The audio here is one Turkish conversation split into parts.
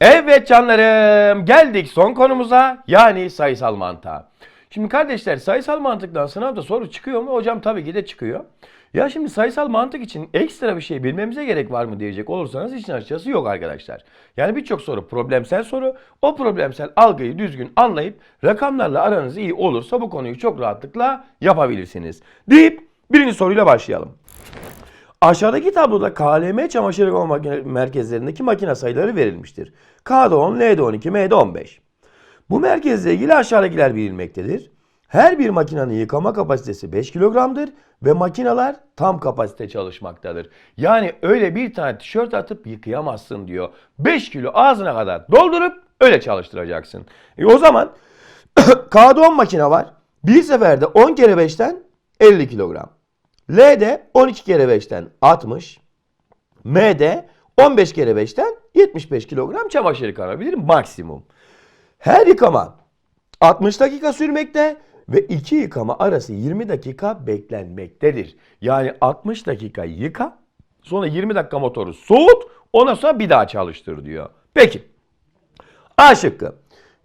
Evet canlarım geldik son konumuza yani sayısal mantığa. Şimdi kardeşler sayısal mantıktan sınavda soru çıkıyor mu? Hocam tabii ki de çıkıyor. Ya şimdi sayısal mantık için ekstra bir şey bilmemize gerek var mı diyecek olursanız işin açıkçası yok arkadaşlar. Yani birçok soru problemsel soru. O problemsel algıyı düzgün anlayıp rakamlarla aranız iyi olursa bu konuyu çok rahatlıkla yapabilirsiniz. Deyip birinci soruyla başlayalım. Aşağıdaki tabloda KLM çamaşır yıkama merkezlerindeki makine sayıları verilmiştir. K'da 10, L'de 12, M'de 15. Bu merkezle ilgili aşağıdakiler bilinmektedir. Her bir makinenin yıkama kapasitesi 5 kilogramdır ve makineler tam kapasite çalışmaktadır. Yani öyle bir tane tişört atıp yıkayamazsın diyor. 5 kilo ağzına kadar doldurup öyle çalıştıracaksın. E o zaman K'da 10 makine var. Bir seferde 10 kere 5'ten 50 kilogram. L'de 12 kere 5'ten 60. M'de 15 kere 5'ten 75 kilogram çamaşır yıkanabilir maksimum. Her yıkama 60 dakika sürmekte ve iki yıkama arası 20 dakika beklenmektedir. Yani 60 dakika yıka, sonra 20 dakika motoru soğut, ondan sonra bir daha çalıştır diyor. Peki. A şıkkı.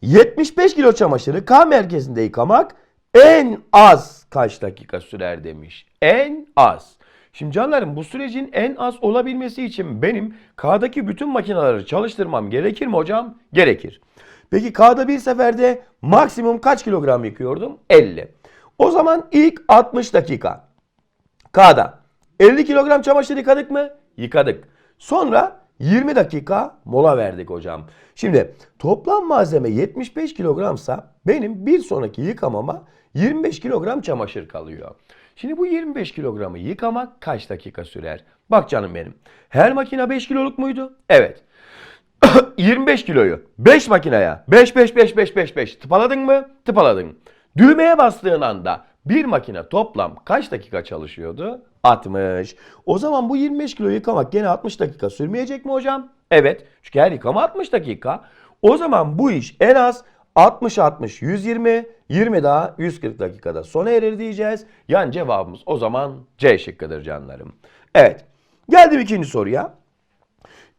75 kilo çamaşırı K merkezinde yıkamak en az kaç dakika sürer demiş. En az. Şimdi canlarım bu sürecin en az olabilmesi için benim K'daki bütün makineleri çalıştırmam gerekir mi hocam? Gerekir. Peki K'da bir seferde maksimum kaç kilogram yıkıyordum? 50. O zaman ilk 60 dakika K'da 50 kilogram çamaşır yıkadık mı? Yıkadık. Sonra 20 dakika mola verdik hocam. Şimdi toplam malzeme 75 kilogramsa benim bir sonraki yıkamama 25 kilogram çamaşır kalıyor. Şimdi bu 25 kilogramı yıkamak kaç dakika sürer? Bak canım benim. Her makine 5 kiloluk muydu? Evet. 25 kiloyu 5 makineye 5 5 5 5 5 5 tıpaladın mı? Tıpaladın. Düğmeye bastığın anda bir makine toplam kaç dakika çalışıyordu? 60. O zaman bu 25 kilo yıkamak gene 60 dakika sürmeyecek mi hocam? Evet. Çünkü her yıkama 60 dakika. O zaman bu iş en az 60 60 120 20 daha 140 dakikada sona erir diyeceğiz. Yani cevabımız o zaman C şıkkıdır canlarım. Evet. Geldim ikinci soruya.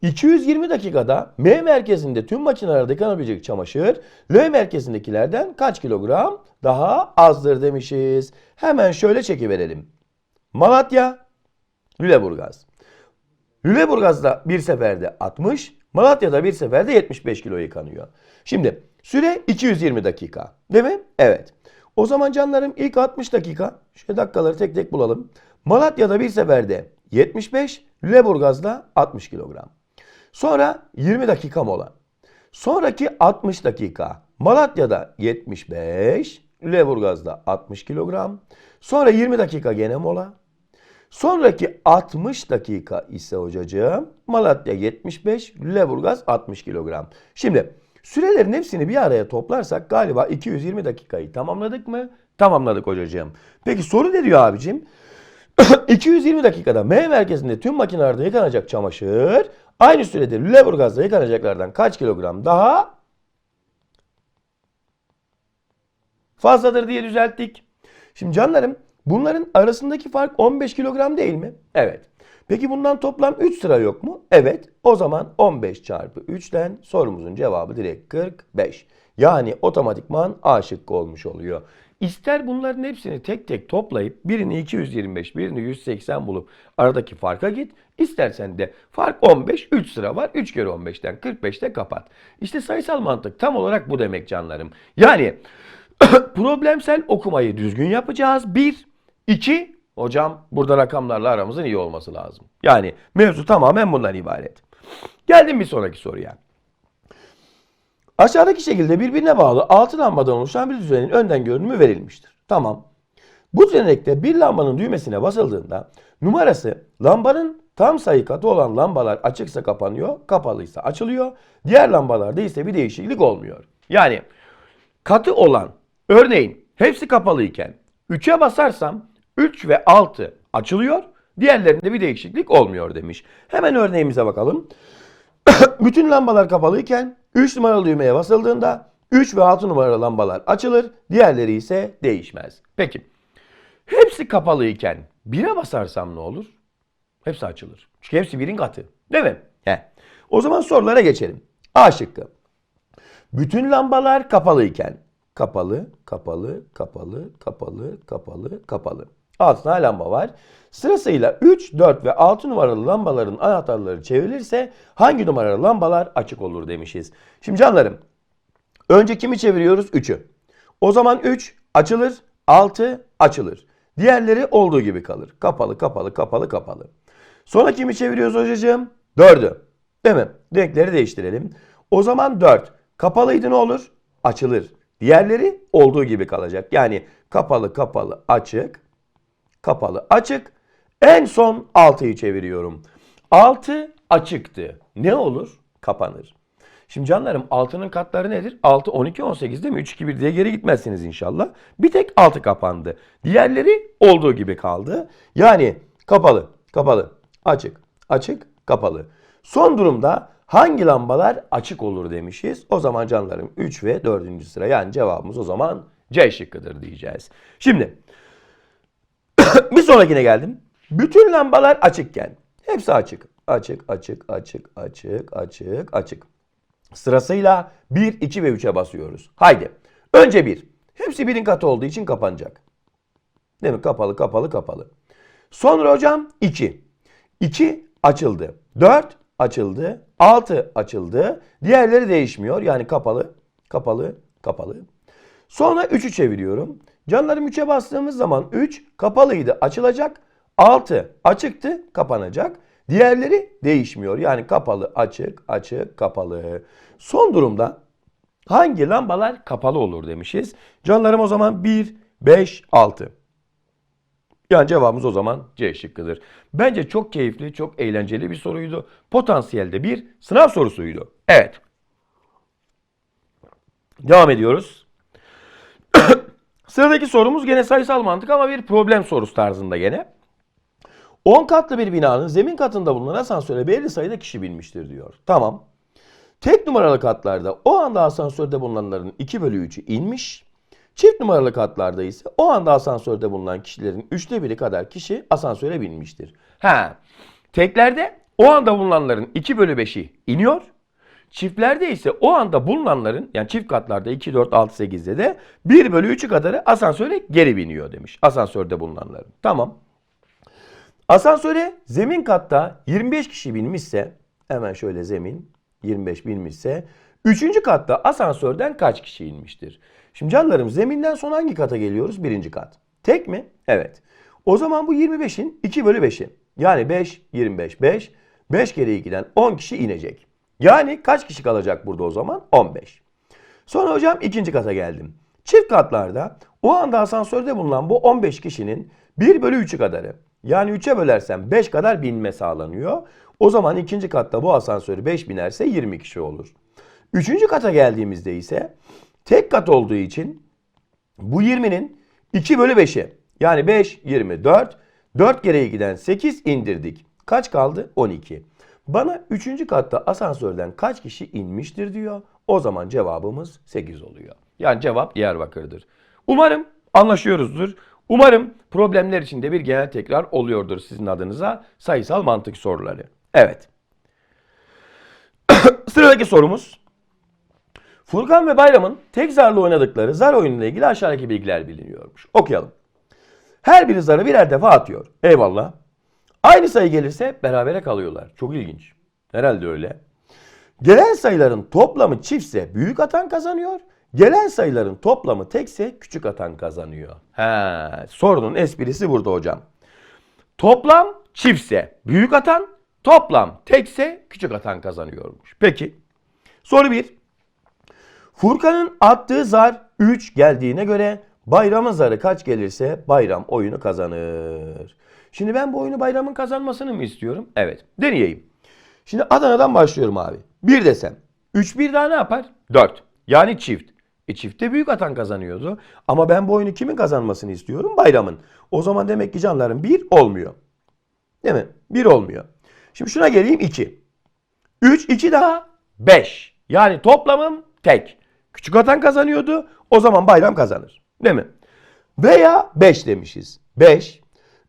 220 dakikada M merkezinde tüm makinelerde yıkanabilecek çamaşır L merkezindekilerden kaç kilogram daha azdır demişiz. Hemen şöyle çekiverelim. Malatya, Lüleburgaz. Lüleburgaz'da bir seferde 60, Malatya'da bir seferde 75 kilo yıkanıyor. Şimdi süre 220 dakika. Değil mi? Evet. O zaman canlarım ilk 60 dakika, şöyle dakikaları tek tek bulalım. Malatya'da bir seferde 75, Lüleburgaz'da 60 kilogram. Sonra 20 dakika mola. Sonraki 60 dakika Malatya'da 75, Lüleburgaz'da 60 kilogram. Sonra 20 dakika gene mola. Sonraki 60 dakika ise hocacığım Malatya 75, Lüleburgaz 60 kilogram. Şimdi sürelerin hepsini bir araya toplarsak galiba 220 dakikayı tamamladık mı? Tamamladık hocacığım. Peki soru ne diyor abicim? 220 dakikada M merkezinde tüm makinelerde yıkanacak çamaşır aynı sürede Lüleburgaz'da yıkanacaklardan kaç kilogram daha fazladır diye düzelttik. Şimdi canlarım bunların arasındaki fark 15 kilogram değil mi? Evet. Peki bundan toplam 3 sıra yok mu? Evet. O zaman 15 çarpı 3'ten sorumuzun cevabı direkt 45. Yani otomatikman A şıkkı olmuş oluyor. İster bunların hepsini tek tek toplayıp birini 225, birini 180 bulup aradaki farka git. İstersen de fark 15, 3 sıra var. 3 kere 15'ten 45'te kapat. İşte sayısal mantık tam olarak bu demek canlarım. Yani problemsel okumayı düzgün yapacağız. Bir, iki, hocam burada rakamlarla aramızın iyi olması lazım. Yani mevzu tamamen bundan ibaret. Geldim bir sonraki soruya. Aşağıdaki şekilde birbirine bağlı 6 lambadan oluşan bir düzenenin önden görünümü verilmiştir. Tamam. Bu düzenekte bir lambanın düğmesine basıldığında numarası lambanın tam sayı katı olan lambalar açıksa kapanıyor, kapalıysa açılıyor. Diğer lambalarda ise bir değişiklik olmuyor. Yani katı olan örneğin hepsi kapalıyken 3'e basarsam 3 ve 6 açılıyor. Diğerlerinde bir değişiklik olmuyor demiş. Hemen örneğimize bakalım. Bütün lambalar kapalıyken 3 numaralı düğmeye basıldığında 3 ve 6 numaralı lambalar açılır. Diğerleri ise değişmez. Peki. Hepsi kapalıyken 1'e basarsam ne olur? Hepsi açılır. Çünkü hepsi birin katı. Değil mi? He. O zaman sorulara geçelim. A şıkkı. Bütün lambalar kapalıyken kapalı, kapalı, kapalı, kapalı, kapalı, kapalı. 6 tane lamba var. Sırasıyla 3, 4 ve 6 numaralı lambaların anahtarları çevrilirse hangi numaralı lambalar açık olur demişiz. Şimdi canlarım önce kimi çeviriyoruz? 3'ü. O zaman 3 açılır, 6 açılır. Diğerleri olduğu gibi kalır. Kapalı, kapalı, kapalı, kapalı. Sonra kimi çeviriyoruz hocacığım? 4'ü. Değil mi? Renkleri değiştirelim. O zaman 4. Kapalıydı ne olur? Açılır. Diğerleri olduğu gibi kalacak. Yani kapalı, kapalı, açık, kapalı, açık. En son 6'yı çeviriyorum. 6 açıktı. Ne olur? Kapanır. Şimdi canlarım 6'nın katları nedir? 6, 12, 18 değil mi? 3, 2, 1 diye geri gitmezsiniz inşallah. Bir tek 6 kapandı. Diğerleri olduğu gibi kaldı. Yani kapalı, kapalı, açık, açık, kapalı. Son durumda hangi lambalar açık olur demişiz. O zaman canlarım 3 ve 4. sıra yani cevabımız o zaman C şıkkıdır diyeceğiz. Şimdi bir sonrakine geldim. Bütün lambalar açıkken hepsi açık. Açık, açık, açık, açık, açık, açık. Sırasıyla 1, 2 ve 3'e basıyoruz. Haydi. Önce 1. Hepsi birin katı olduğu için kapanacak. Değil mi? Kapalı, kapalı, kapalı. Sonra hocam 2. 2 açıldı. 4 açıldı. 6 açıldı. Diğerleri değişmiyor. Yani kapalı, kapalı, kapalı. Sonra 3'ü çeviriyorum. Canlarım 3'e bastığımız zaman 3 kapalıydı, açılacak. 6 açıktı, kapanacak. Diğerleri değişmiyor. Yani kapalı, açık, açık, kapalı. Son durumda hangi lambalar kapalı olur demişiz. Canlarım o zaman 1, 5, 6. Yani cevabımız o zaman C şıkkıdır. Bence çok keyifli, çok eğlenceli bir soruydu. Potansiyelde bir sınav sorusuydu. Evet. Devam ediyoruz. Sıradaki sorumuz gene sayısal mantık ama bir problem sorusu tarzında gene. 10 katlı bir binanın zemin katında bulunan asansöre belirli sayıda kişi binmiştir diyor. Tamam. Tek numaralı katlarda o anda asansörde bulunanların 2 bölü 3'ü inmiş. Çift numaralı katlarda ise o anda asansörde bulunan kişilerin üçte biri kadar kişi asansöre binmiştir. Ha, teklerde o anda bulunanların 2 bölü 5'i iniyor. Çiftlerde ise o anda bulunanların yani çift katlarda 2, 4, 6, 8'de de 1 bölü 3'ü kadarı asansöre geri biniyor demiş. Asansörde bulunanların. Tamam. Asansöre zemin katta 25 kişi binmişse hemen şöyle zemin 25 binmişse 3. katta asansörden kaç kişi inmiştir? Şimdi canlarım zeminden sonra hangi kata geliyoruz? Birinci kat. Tek mi? Evet. O zaman bu 25'in 2 bölü 5'i. Yani 5, 25, 5. 5 kere 2'den 10 kişi inecek. Yani kaç kişi kalacak burada o zaman? 15. Sonra hocam ikinci kata geldim. Çift katlarda o anda asansörde bulunan bu 15 kişinin 1 bölü 3'ü kadarı. Yani 3'e bölersem 5 kadar binme sağlanıyor. O zaman ikinci katta bu asansörü 5 binerse 20 kişi olur. Üçüncü kata geldiğimizde ise tek kat olduğu için bu 20'nin 2 bölü 5'i. Yani 5, 24. 4 kere 2'den 8 indirdik. Kaç kaldı? 12. Bana 3. katta asansörden kaç kişi inmiştir diyor. O zaman cevabımız 8 oluyor. Yani cevap Diyarbakır'dır. Umarım anlaşıyoruzdur. Umarım problemler içinde bir genel tekrar oluyordur sizin adınıza sayısal mantık soruları. Evet. Sıradaki sorumuz. Furkan ve Bayram'ın tek zarla oynadıkları zar oyunuyla ilgili aşağıdaki bilgiler biliniyormuş. Okuyalım. Her biri zarı birer defa atıyor. Eyvallah. Aynı sayı gelirse berabere kalıyorlar. Çok ilginç. Herhalde öyle. Gelen sayıların toplamı çiftse büyük atan kazanıyor. Gelen sayıların toplamı tekse küçük atan kazanıyor. He, sorunun esprisi burada hocam. Toplam çiftse büyük atan, toplam tekse küçük atan kazanıyormuş. Peki. Soru 1. Furkan'ın attığı zar 3 geldiğine göre bayramın zarı kaç gelirse bayram oyunu kazanır. Şimdi ben bu oyunu bayramın kazanmasını mı istiyorum? Evet. Deneyeyim. Şimdi Adana'dan başlıyorum abi. 1 desem. 3 bir daha ne yapar? 4. Yani çift. E çiftte büyük atan kazanıyordu. Ama ben bu oyunu kimin kazanmasını istiyorum? Bayramın. O zaman demek ki canların 1 olmuyor. Değil mi? 1 olmuyor. Şimdi şuna geleyim 2. 3, 2 daha 5. Yani toplamım tek. Küçük atan kazanıyordu. O zaman bayram kazanır. Değil mi? Veya 5 demişiz. 5.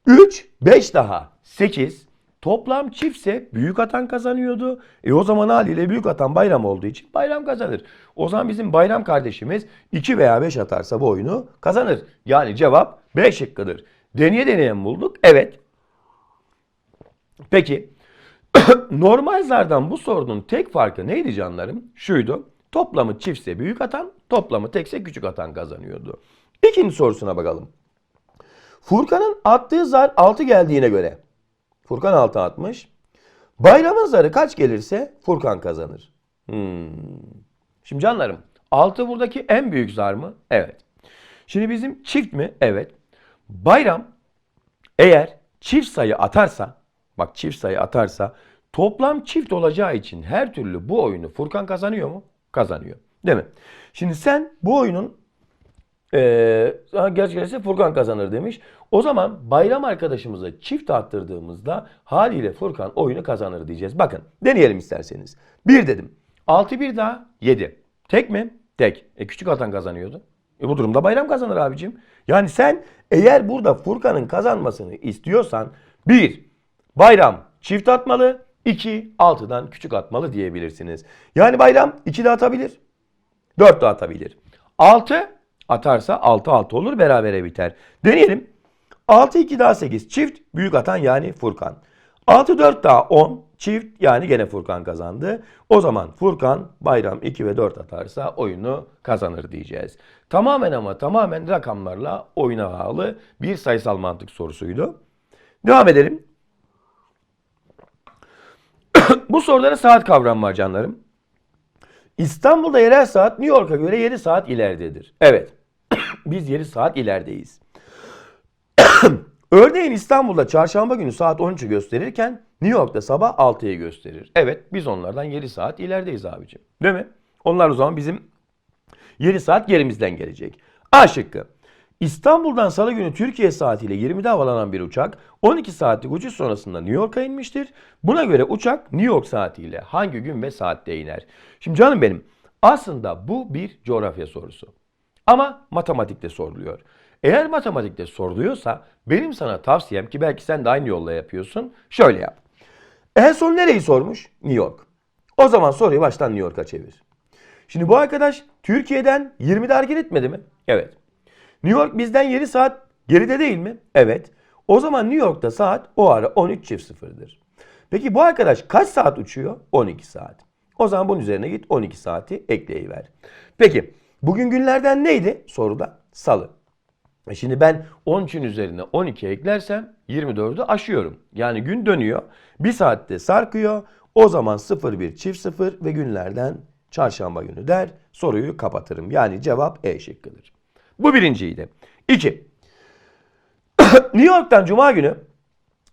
3, 5 daha 8. Toplam çiftse büyük atan kazanıyordu. E o zaman haliyle büyük atan bayram olduğu için bayram kazanır. O zaman bizim bayram kardeşimiz 2 veya 5 atarsa bu oyunu kazanır. Yani cevap B şıkkıdır. Deneye deneye mi bulduk? Evet. Peki normal zardan bu sorunun tek farkı neydi canlarım? Şuydu. Toplamı çiftse büyük atan, toplamı tekse küçük atan kazanıyordu. İkinci sorusuna bakalım. Furkan'ın attığı zar 6 geldiğine göre. Furkan 6 atmış. Bayramın zarı kaç gelirse Furkan kazanır. Hmm. Şimdi canlarım 6 buradaki en büyük zar mı? Evet. Şimdi bizim çift mi? Evet. Bayram eğer çift sayı atarsa, bak çift sayı atarsa toplam çift olacağı için her türlü bu oyunu Furkan kazanıyor mu? Kazanıyor. Değil mi? Şimdi sen bu oyunun ee, gerçekten Furkan kazanır demiş. O zaman bayram arkadaşımıza çift attırdığımızda haliyle Furkan oyunu kazanır diyeceğiz. Bakın deneyelim isterseniz. 1 dedim. 6 bir daha 7. Tek mi? Tek. E küçük atan kazanıyordu. E bu durumda bayram kazanır abicim. Yani sen eğer burada Furkan'ın kazanmasını istiyorsan 1. Bayram çift atmalı. 2. 6'dan küçük atmalı diyebilirsiniz. Yani bayram 2 de atabilir. 4 de atabilir. 6 atarsa 6-6 olur berabere biter. Deneyelim. 6 2 daha 8 çift büyük atan yani Furkan. 6 4 daha 10 çift yani gene Furkan kazandı. O zaman Furkan Bayram 2 ve 4 atarsa oyunu kazanır diyeceğiz. Tamamen ama tamamen rakamlarla oyuna bağlı bir sayısal mantık sorusuydu. Devam edelim. Bu sorulara saat kavramı var canlarım. İstanbul'da yerel saat New York'a göre 7 saat ileridedir. Evet. Biz 7 saat ilerideyiz. Örneğin İstanbul'da çarşamba günü saat 13'ü gösterirken New York'ta sabah 6'yı gösterir. Evet biz onlardan 7 saat ilerideyiz abicim. Değil mi? Onlar o zaman bizim 7 saat gerimizden gelecek. A şıkkı. İstanbul'dan salı günü Türkiye saatiyle 20'de havalanan bir uçak 12 saatlik uçuş sonrasında New York'a inmiştir. Buna göre uçak New York saatiyle hangi gün ve saatte iner? Şimdi canım benim aslında bu bir coğrafya sorusu. Ama matematikte soruluyor. Eğer matematikte soruluyorsa benim sana tavsiyem ki belki sen de aynı yolla yapıyorsun. Şöyle yap. En son nereyi sormuş? New York. O zaman soruyu baştan New York'a çevir. Şimdi bu arkadaş Türkiye'den 20'de hareket etmedi mi? Evet. New York bizden 7 saat geride değil mi? Evet. O zaman New York'ta saat o ara 13.00'dır. Peki bu arkadaş kaç saat uçuyor? 12 saat. O zaman bunun üzerine git 12 saati ekleyiver. Peki bugün günlerden neydi soruda? Salı. E şimdi ben 13'ün üzerine 12 eklersem 24'ü aşıyorum. Yani gün dönüyor. Bir saatte sarkıyor. O zaman 01 çift 0 ve günlerden çarşamba günü der. Soruyu kapatırım. Yani cevap E şıkkıdır. Bu birinciydi. İki. New York'tan Cuma günü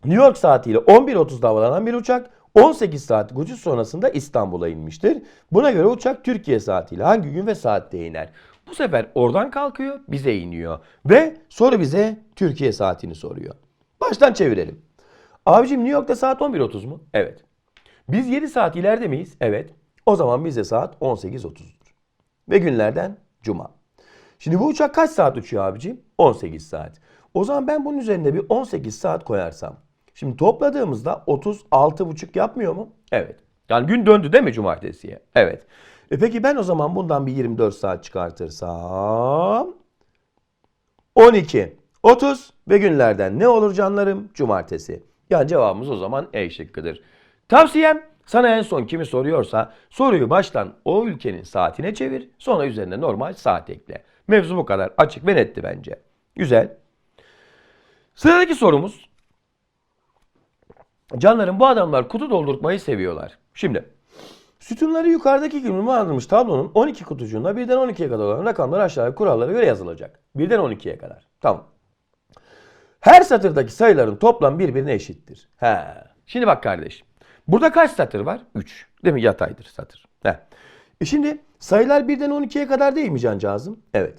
New York saatiyle 11.30'da havalanan bir uçak 18 saatlik uçuş sonrasında İstanbul'a inmiştir. Buna göre uçak Türkiye saatiyle hangi gün ve saatte iner? Bu sefer oradan kalkıyor, bize iniyor. Ve soru bize Türkiye saatini soruyor. Baştan çevirelim. Abicim New York'ta saat 11.30 mu? Evet. Biz 7 saat ileride miyiz? Evet. O zaman bize saat 18.30'dur. Ve günlerden Cuma. Şimdi bu uçak kaç saat uçuyor abicim? 18 saat. O zaman ben bunun üzerine bir 18 saat koyarsam. Şimdi topladığımızda 36,5 yapmıyor mu? Evet. Yani gün döndü değil mi cumartesiye? Evet. E peki ben o zaman bundan bir 24 saat çıkartırsam 12, 30 ve günlerden ne olur canlarım? Cumartesi. Yani cevabımız o zaman E şıkkıdır. Tavsiyem sana en son kimi soruyorsa soruyu baştan o ülkenin saatine çevir. Sonra üzerine normal saat ekle. Mevzu bu kadar açık ve netti bence. Güzel. Sıradaki sorumuz. Canlarım bu adamlar kutu doldurtmayı seviyorlar. Şimdi sütunları yukarıdaki gibi numaralanmış tablonun 12 kutucuğunda birden 12'ye kadar olan rakamlar aşağıya kurallara göre yazılacak. Birden 12'ye kadar. Tamam. Her satırdaki sayıların toplam birbirine eşittir. He. Şimdi bak kardeşim. Burada kaç satır var? 3. Değil mi? Yataydır satır. He. E şimdi sayılar birden 12'ye kadar değil mi cancağızım? Evet.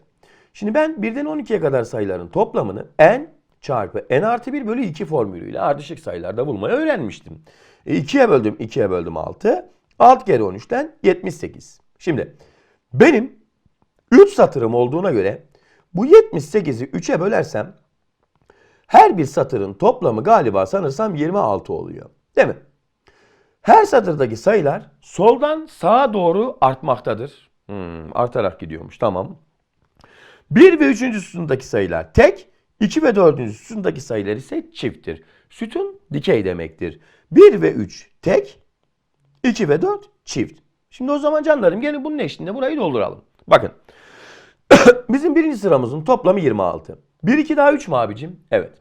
Şimdi ben 1'den 12'ye kadar sayıların toplamını n çarpı n artı 1 bölü 2 formülüyle ardışık sayılarda bulmayı öğrenmiştim. E 2'ye böldüm 2'ye böldüm 6. 6 kere 13'ten 78. Şimdi benim 3 satırım olduğuna göre bu 78'i 3'e bölersem her bir satırın toplamı galiba sanırsam 26 oluyor. Değil mi? Her satırdaki sayılar soldan sağa doğru artmaktadır. Hmm, artarak gidiyormuş. Tamam. 1 ve 3. sütundaki sayılar tek, 2 ve 4. sütundaki sayılar ise çifttir. Sütun dikey demektir. 1 ve 3 tek, 2 ve 4 çift. Şimdi o zaman canlarım gelin bunun eşliğinde burayı dolduralım. Bakın. Bizim birinci sıramızın toplamı 26. 1, 2 daha 3 mü abicim? Evet.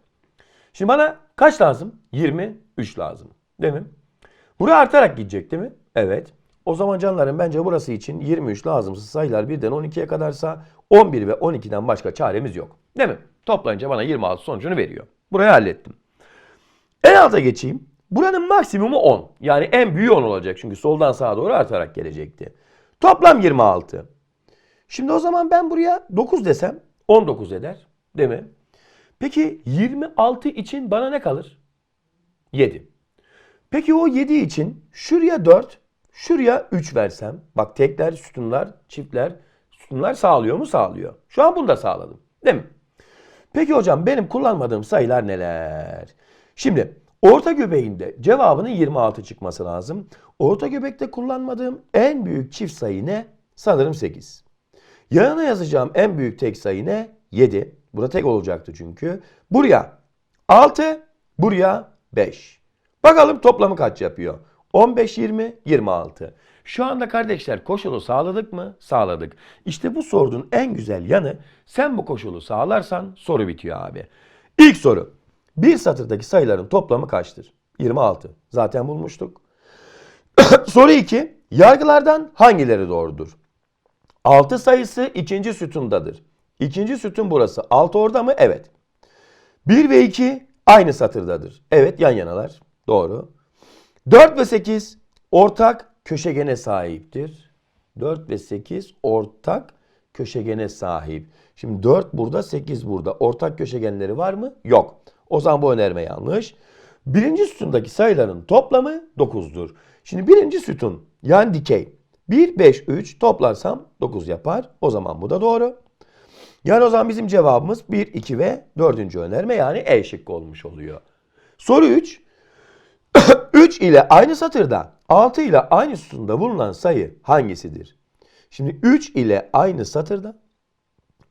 Şimdi bana kaç lazım? 23 lazım. Değil mi? Buraya artarak gidecek değil mi? Evet. O zaman canlarım bence burası için 23 lazımsız sayılar birden 12'ye kadarsa 11 ve 12'den başka çaremiz yok. Değil mi? Toplayınca bana 26 sonucunu veriyor. Burayı hallettim. En alta geçeyim. Buranın maksimumu 10. Yani en büyüğü 10 olacak. Çünkü soldan sağa doğru artarak gelecekti. Toplam 26. Şimdi o zaman ben buraya 9 desem 19 eder. Değil mi? Peki 26 için bana ne kalır? 7. Peki o 7 için şuraya 4, şuraya 3 versem. Bak tekler, sütunlar, çiftler, sütunlar sağlıyor mu? Sağlıyor. Şu an bunu da sağladım. Değil mi? Peki hocam benim kullanmadığım sayılar neler? Şimdi orta göbeğinde cevabının 26 çıkması lazım. Orta göbekte kullanmadığım en büyük çift sayı ne? Sanırım 8. Yanına yazacağım en büyük tek sayı ne? 7. Burada tek olacaktı çünkü. Buraya 6, buraya 5. Bakalım toplamı kaç yapıyor? 15, 20, 26. Şu anda kardeşler koşulu sağladık mı? Sağladık. İşte bu sorunun en güzel yanı sen bu koşulu sağlarsan soru bitiyor abi. İlk soru. Bir satırdaki sayıların toplamı kaçtır? 26. Zaten bulmuştuk. soru 2. Yargılardan hangileri doğrudur? 6 sayısı ikinci sütundadır. İkinci sütun burası. 6 orada mı? Evet. 1 ve 2 aynı satırdadır. Evet yan yanalar. Doğru. 4 ve 8 ortak köşegene sahiptir. 4 ve 8 ortak köşegene sahip. Şimdi 4 burada 8 burada. Ortak köşegenleri var mı? Yok. O zaman bu önerme yanlış. Birinci sütundaki sayıların toplamı 9'dur. Şimdi birinci sütun yani dikey. 1, 5, 3 toplarsam 9 yapar. O zaman bu da doğru. Yani o zaman bizim cevabımız 1, 2 ve 4. önerme yani E şıkkı olmuş oluyor. Soru 3. 3 ile aynı satırda 6 ile aynı sütunda bulunan sayı hangisidir? Şimdi 3 ile aynı satırda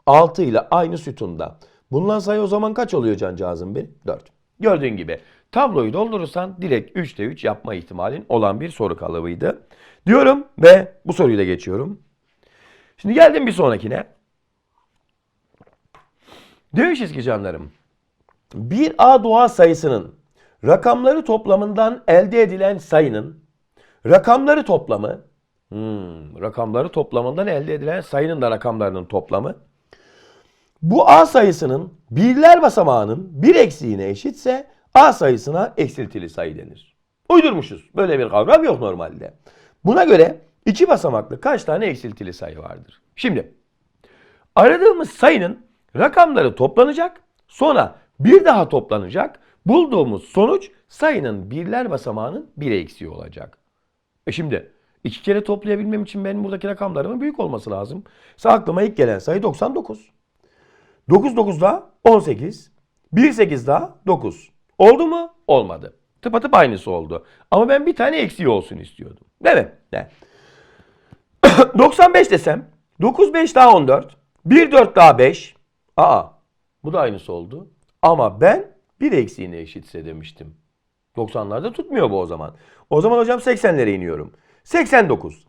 6 ile aynı sütunda bulunan sayı o zaman kaç oluyor cancağızım benim? 4. Gördüğün gibi tabloyu doldurursan direkt 3'te 3 yapma ihtimalin olan bir soru kalıbıydı. Diyorum ve bu soruyu da geçiyorum. Şimdi geldim bir sonrakine. Demişiz ki canlarım. Bir A doğal sayısının rakamları toplamından elde edilen sayının rakamları toplamı hmm, rakamları toplamından elde edilen sayının da rakamlarının toplamı bu A sayısının birler basamağının bir eksiğine eşitse A sayısına eksiltili sayı denir. Uydurmuşuz. Böyle bir kavram yok normalde. Buna göre iki basamaklı kaç tane eksiltili sayı vardır? Şimdi aradığımız sayının rakamları toplanacak. Sonra bir daha toplanacak. Bulduğumuz sonuç sayının birler basamağının bir eksiği olacak. E şimdi iki kere toplayabilmem için benim buradaki rakamlarımın büyük olması lazım. Sağ aklıma ilk gelen sayı 99. 9 9 daha 18. 1 8 daha 9. Oldu mu? Olmadı. Tıpatıp aynısı oldu. Ama ben bir tane eksiği olsun istiyordum. Değil mi? Ne? 95 desem 9 5 daha 14. 1 4 daha 5. Aa bu da aynısı oldu. Ama ben bir eksiğine eşitse demiştim. 90'larda tutmuyor bu o zaman. O zaman hocam 80'lere iniyorum. 89.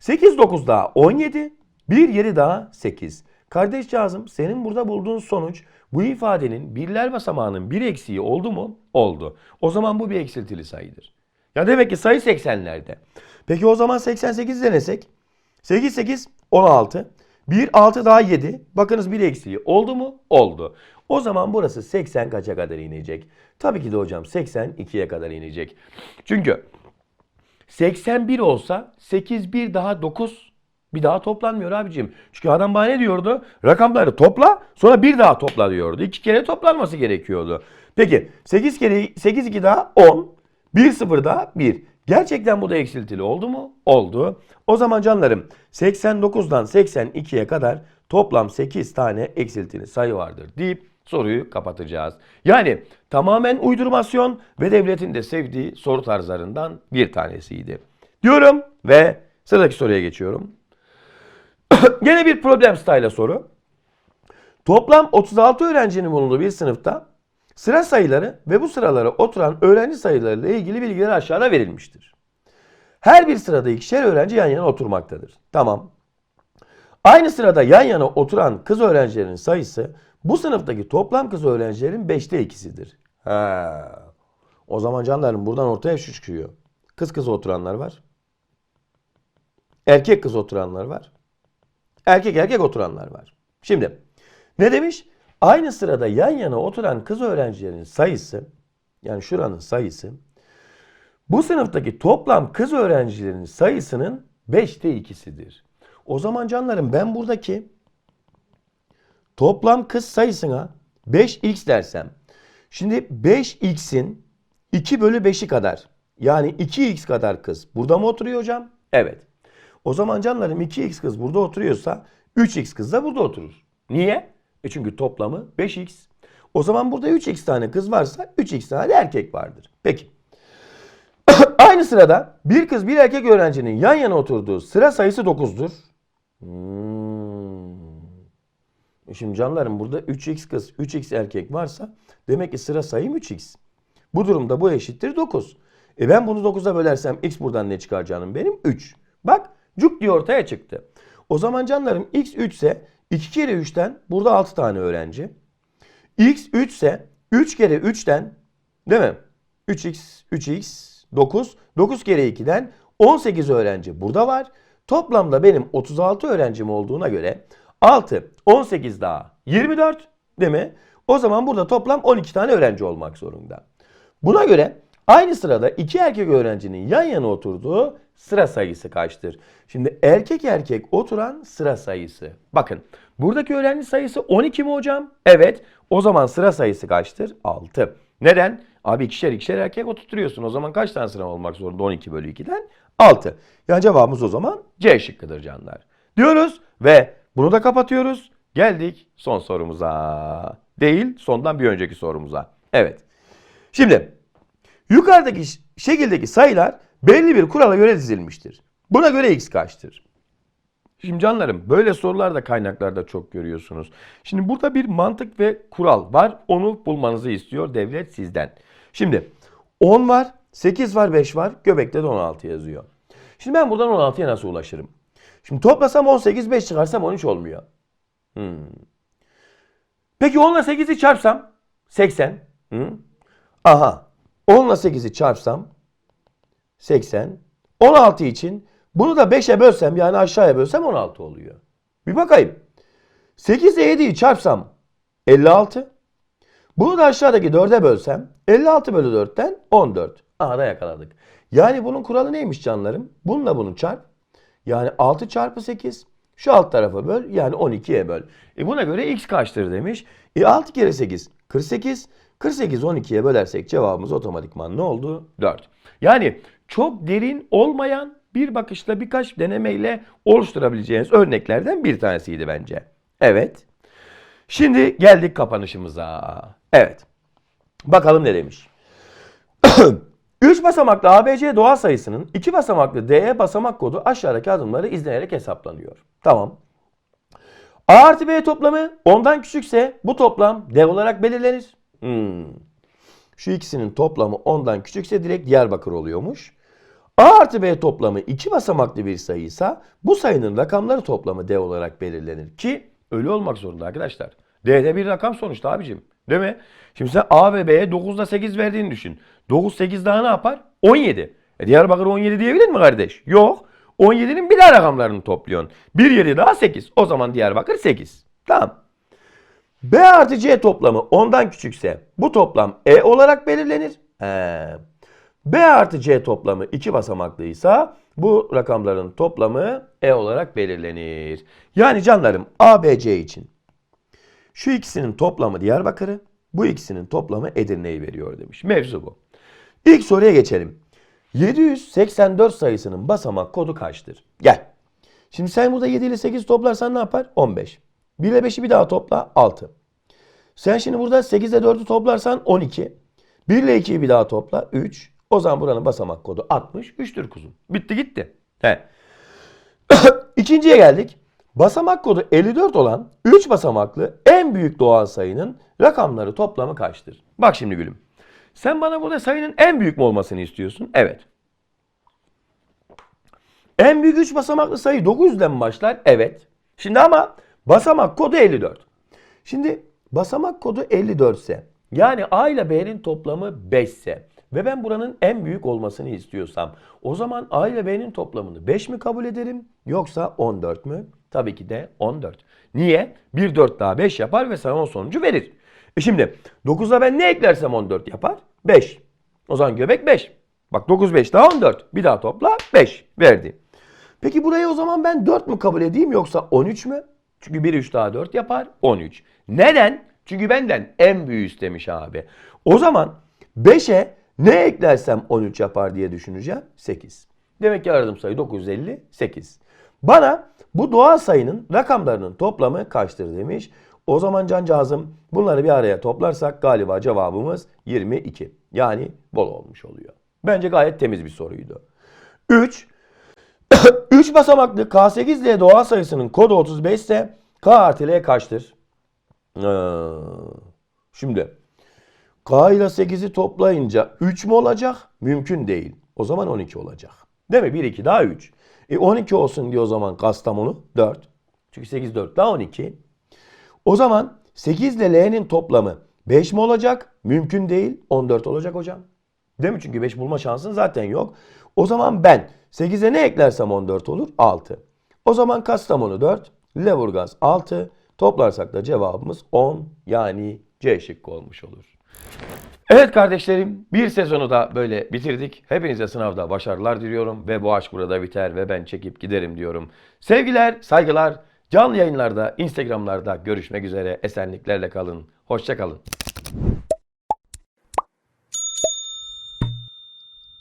8 9 daha 17. 1 7 daha 8. Kardeşcağızım senin burada bulduğun sonuç bu ifadenin birler basamağının bir eksiği oldu mu? Oldu. O zaman bu bir eksiltili sayıdır. Ya demek ki sayı 80'lerde. Peki o zaman 88 denesek? 8 8 16. 1 6 daha 7. Bakınız bir eksiği oldu mu? Oldu. O zaman burası 80 kaça kadar inecek? Tabii ki de hocam 82'ye kadar inecek. Çünkü 81 olsa 8 bir daha 9 bir daha toplanmıyor abicim. Çünkü adam bana ne diyordu? Rakamları topla sonra bir daha topla diyordu. İki kere toplanması gerekiyordu. Peki 8 kere 8 2 daha 10. 1 0 daha 1. Gerçekten bu da eksiltili oldu mu? Oldu. O zaman canlarım 89'dan 82'ye kadar toplam 8 tane eksiltili sayı vardır deyip soruyu kapatacağız. Yani tamamen uydurmasyon ve devletin de sevdiği soru tarzlarından bir tanesiydi. Diyorum ve sıradaki soruya geçiyorum. Gene bir problem style soru. Toplam 36 öğrencinin bulunduğu bir sınıfta sıra sayıları ve bu sıralara oturan öğrenci sayıları ile ilgili bilgiler aşağıda verilmiştir. Her bir sırada ikişer öğrenci yan yana oturmaktadır. Tamam. Aynı sırada yan yana oturan kız öğrencilerin sayısı bu sınıftaki toplam kız öğrencilerin 5'te ikisidir. Ha. O zaman canlarım buradan ortaya şu çıkıyor. Kız kız oturanlar var. Erkek kız oturanlar var. Erkek erkek oturanlar var. Şimdi ne demiş? Aynı sırada yan yana oturan kız öğrencilerin sayısı yani şuranın sayısı bu sınıftaki toplam kız öğrencilerin sayısının 5'te ikisidir. O zaman canlarım ben buradaki toplam kız sayısına 5x dersem. Şimdi 5x'in 2 bölü 5'i kadar yani 2x kadar kız burada mı oturuyor hocam? Evet. O zaman canlarım 2x kız burada oturuyorsa 3x kız da burada oturur. Niye? E çünkü toplamı 5x. O zaman burada 3x tane kız varsa 3x tane de erkek vardır. Peki. Aynı sırada bir kız bir erkek öğrencinin yan yana oturduğu sıra sayısı 9'dur. Hmm. E Şimdi canlarım burada 3x kız 3x erkek varsa demek ki sıra sayım 3x. Bu durumda bu eşittir 9. E ben bunu 9'a bölersem x buradan ne çıkar canım benim? 3. Bak cuk diye ortaya çıktı. O zaman canlarım x 3 ise 2 kere 3'ten burada 6 tane öğrenci. x 3 ise 3 kere 3'ten değil mi? 3x 3x 9. 9 kere 2'den 18 öğrenci burada var. Toplamda benim 36 öğrencim olduğuna göre 6, 18 daha 24 değil mi? O zaman burada toplam 12 tane öğrenci olmak zorunda. Buna göre aynı sırada iki erkek öğrencinin yan yana oturduğu sıra sayısı kaçtır? Şimdi erkek erkek oturan sıra sayısı. Bakın buradaki öğrenci sayısı 12 mi hocam? Evet. O zaman sıra sayısı kaçtır? 6. Neden? Abi ikişer ikişer erkek oturtuyorsun. O zaman kaç tane sıra olmak zorunda? 12 bölü 2'den 6. Yani cevabımız o zaman C şıkkıdır canlar. Diyoruz ve bunu da kapatıyoruz. Geldik son sorumuza. Değil sondan bir önceki sorumuza. Evet. Şimdi yukarıdaki şekildeki sayılar belli bir kurala göre dizilmiştir. Buna göre x kaçtır? Şimdi canlarım böyle sorular da kaynaklarda çok görüyorsunuz. Şimdi burada bir mantık ve kural var. Onu bulmanızı istiyor devlet sizden. Şimdi 10 var, 8 var, 5 var. Göbekte de 16 yazıyor. Şimdi ben buradan 16'ya nasıl ulaşırım? Şimdi toplasam 18, 5 çıkarsam 13 olmuyor. Hmm. Peki 10 ile 8'i çarpsam 80. Hı? Aha. 10 ile 8'i çarpsam 80. 16 için bunu da 5'e bölsem yani aşağıya bölsem 16 oluyor. Bir bakayım. 8 ile 7'yi çarpsam 56. Bunu da aşağıdaki 4'e bölsem 56 bölü 4'ten 14. Aha da yakaladık. Yani bunun kuralı neymiş canlarım? Bununla bunu çarp. Yani 6 çarpı 8. Şu alt tarafa böl yani 12'ye böl. E buna göre x kaçtır demiş. E 6 kere 8 48. 48 12'ye bölersek cevabımız otomatikman ne oldu? 4. Yani çok derin olmayan bir bakışla birkaç denemeyle oluşturabileceğiniz örneklerden bir tanesiydi bence. Evet. Şimdi geldik kapanışımıza. Evet. Bakalım ne demiş. 3 basamaklı ABC doğal sayısının 2 basamaklı DE basamak kodu aşağıdaki adımları izlenerek hesaplanıyor. Tamam. A artı B toplamı 10'dan küçükse bu toplam D olarak belirlenir. Hmm. Şu ikisinin toplamı 10'dan küçükse direkt Diyarbakır oluyormuş. A artı B toplamı 2 basamaklı bir sayıysa bu sayının rakamları toplamı D olarak belirlenir. Ki öyle olmak zorunda arkadaşlar. D'de bir rakam sonuçta abicim. Değil mi? Şimdi sen A ve B'ye 9'da 8 verdiğini düşün. 9 8 daha ne yapar? 17. E Diyarbakır 17 diyebilir mi kardeş? Yok. 17'nin bir daha rakamlarını topluyorsun. 1 7 daha 8. O zaman Diyarbakır 8. Tamam. B artı C toplamı 10'dan küçükse bu toplam E olarak belirlenir. He. B artı C toplamı 2 basamaklıysa bu rakamların toplamı E olarak belirlenir. Yani canlarım A, B, C için şu ikisinin toplamı Diyarbakır'ı, bu ikisinin toplamı Edirne'yi veriyor demiş. Mevzu bu. İlk soruya geçelim. 784 sayısının basamak kodu kaçtır? Gel. Şimdi sen burada 7 ile 8 toplarsan ne yapar? 15. 1 ile 5'i bir daha topla 6. Sen şimdi burada 8 ile 4'ü toplarsan 12. 1 ile 2'yi bir daha topla 3. O zaman buranın basamak kodu 60. 3'tür kuzum. Bitti gitti. He. İkinciye geldik. Basamak kodu 54 olan 3 basamaklı en büyük doğal sayının rakamları toplamı kaçtır? Bak şimdi gülüm. Sen bana burada sayının en büyük mü olmasını istiyorsun? Evet. En büyük 3 basamaklı sayı 900'den mi başlar? Evet. Şimdi ama basamak kodu 54. Şimdi basamak kodu 54 ise yani A ile B'nin toplamı 5 ise ve ben buranın en büyük olmasını istiyorsam o zaman A ile B'nin toplamını 5 mi kabul ederim yoksa 14 mü? Tabii ki de 14. Niye? 1 4 daha 5 yapar ve sana o sonucu verir. E şimdi 9'a ben ne eklersem 14 yapar? 5. O zaman göbek 5. Bak 9 5 daha 14. Bir daha topla 5 verdi. Peki burayı o zaman ben 4 mü kabul edeyim yoksa 13 mü? Çünkü 1 3 daha 4 yapar 13. Neden? Çünkü benden en büyüğü istemiş abi. O zaman 5'e ne eklersem 13 yapar diye düşüneceğim. 8. Demek ki aradığım sayı 958. Bana bu doğal sayının rakamlarının toplamı kaçtır demiş. O zaman cancağızım bunları bir araya toplarsak galiba cevabımız 22. Yani bol olmuş oluyor. Bence gayet temiz bir soruydu. 3 3 basamaklı K8L doğal sayısının kodu 35 ise K artı L kaçtır? Ee, şimdi K ile 8'i toplayınca 3 mü olacak? Mümkün değil. O zaman 12 olacak. Değil mi? 1, 2 daha 3. E 12 olsun diyor o zaman Kastamonu 4. Çünkü 8, 4 daha 12. O zaman 8 ile L'nin toplamı 5 mi olacak? Mümkün değil. 14 olacak hocam. Değil mi? Çünkü 5 bulma şansın zaten yok. O zaman ben 8'e ne eklersem 14 olur? 6. O zaman Kastamonu 4, Leburgaz 6. Toplarsak da cevabımız 10 yani C şıkkı olmuş olur. Evet kardeşlerim bir sezonu da böyle bitirdik. Hepinize sınavda başarılar diliyorum ve bu aşk burada biter ve ben çekip giderim diyorum. Sevgiler, saygılar, canlı yayınlarda, Instagram'larda görüşmek üzere. Esenliklerle kalın. Hoşça kalın.